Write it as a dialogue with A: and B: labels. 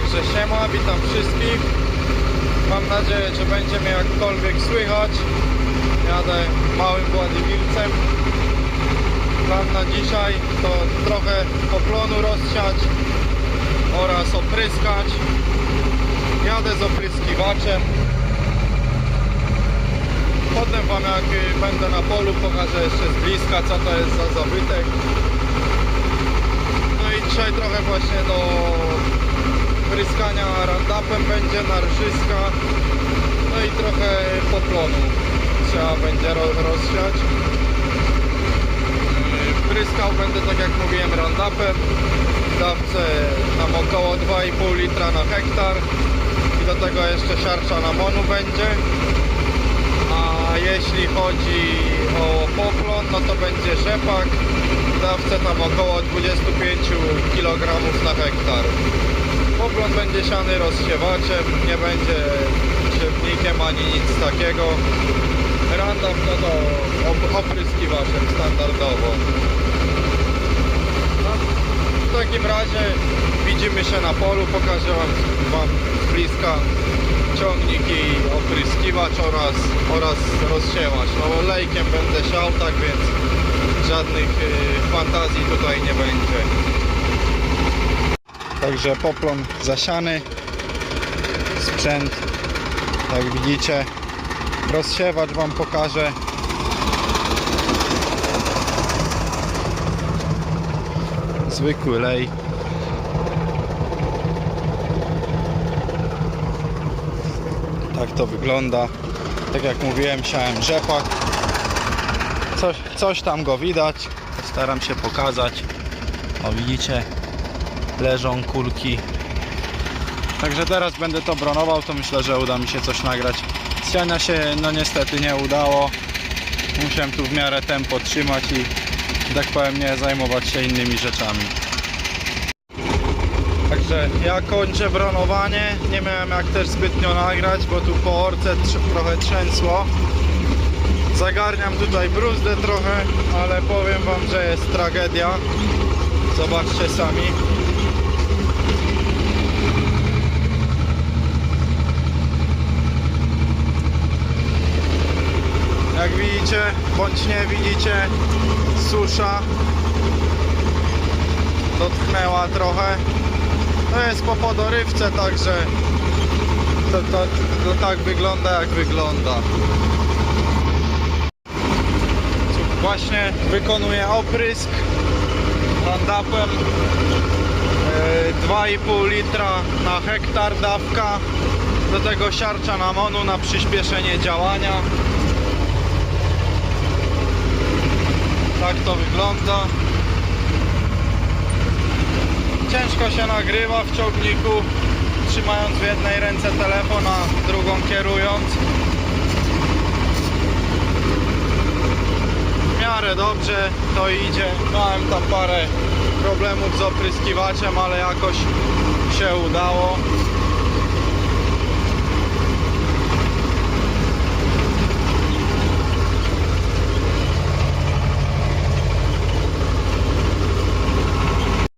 A: Także siema, witam wszystkich. Mam nadzieję, że będzie mnie jakkolwiek słychać. Jadę małym Władimilcem. Plan na dzisiaj to trochę poplonu rozsiać oraz opryskać. Jadę z opryskiwaczem. Potem Wam jak będę na polu pokażę jeszcze z bliska co to jest za zabytek. No i dzisiaj trochę właśnie do pryskania randapem będzie narżyska. No i trochę poplonu trzeba będzie ro rozsiać. Yy, Pryskał będę tak jak mówiłem randapem. W dawce tam około 2,5 litra na hektar. I do tego jeszcze siarcza namonu będzie. A jeśli chodzi o poplon, no to będzie rzepak. W dawce tam około 25 kg na hektar. Poplon będzie siany rozsiewaczem, nie będzie siewnikiem ani nic takiego. Randap no to op- opryskiwaczem standardowo. No, w takim razie widzimy się na polu, pokażę wam, wam z bliska ciągnik i opryskiwacz oraz, oraz rozsiewacz. No lejkiem będę siał, tak więc żadnych y, fantazji tutaj nie będzie. Także poplon zasiany, sprzęt, jak widzicie, rozsiewacz Wam pokażę. Zwykły lej. Tak to wygląda. Tak jak mówiłem, siałem rzepak. Coś, coś tam go widać. Staram się pokazać. O widzicie, leżą kulki. Także teraz będę to bronował, to myślę, że uda mi się coś nagrać. Siania się no niestety nie udało. Musiałem tu w miarę tempo trzymać i tak powiem nie zajmować się innymi rzeczami. Także ja kończę bronowanie. Nie miałem jak też zbytnio nagrać, bo tu po orce tr- trochę trzęsło. Zagarniam tutaj bruzdę trochę, ale powiem wam, że jest tragedia. Zobaczcie sami. Jak widzicie, bądź nie widzicie, susza dotknęła trochę. To jest po podorywce, także to, to, to tak wygląda jak wygląda. Właśnie wykonuję oprysk landapem. Yy, 2,5 litra na hektar dawka. Do tego siarcza namonu na przyspieszenie działania. Tak to wygląda. Ciężko się nagrywa w ciągniku, trzymając w jednej ręce telefon, a drugą kierując. W miarę dobrze to idzie. Miałem tam parę problemów z opryskiwaczem, ale jakoś się udało.